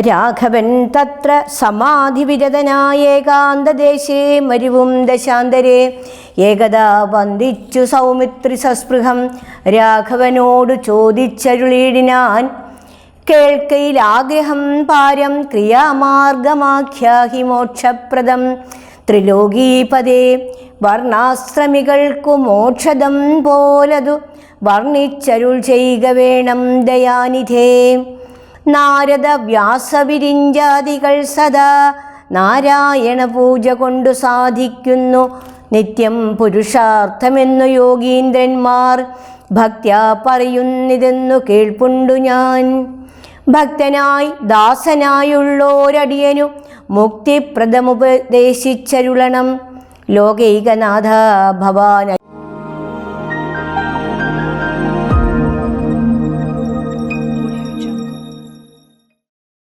രാഘവൻ തത്ര സമാധി ഏകാന്തദേശേ മരുവും ദശാന്തരേ. ഏകദാ വന്ദിച്ചു സൗമിത്രി സസ്പൃഹം. രാഘവനോട് ചോദിച്ചരുളിയിടിനാൻ കേൾക്കയിൽ ആഗ്രഹം പാരം ക്രിയാമാർഗമാഖ്യാഹി മോക്ഷപ്രദം ത്രിലോകീപദേ വർണാശ്രമികൾക്കു മോക്ഷദം പോലതു. വർണിച്ചരുൾ ചെയ്യുക വേണം ദയാനിധേ. നാരദ വ്യാസവിരിഞ്ചാദികൾ സദാ നാരായണ പൂജ കൊണ്ടു സാധിക്കുന്നു. നിത്യം പുരുഷാർത്ഥമെന്നു യോഗീന്ദ്രന്മാർ ഭക്ത്യാ പറയുന്നിതെന്നു കേൾപ്പുണ്ടു ഞാൻ. ഭക്തനായി ദാസനായുള്ളോരടിയനു മുക്തിപ്രദമുപദേശിച്ചരുളണം. ലോകൈകനാഥ ഭവാൻ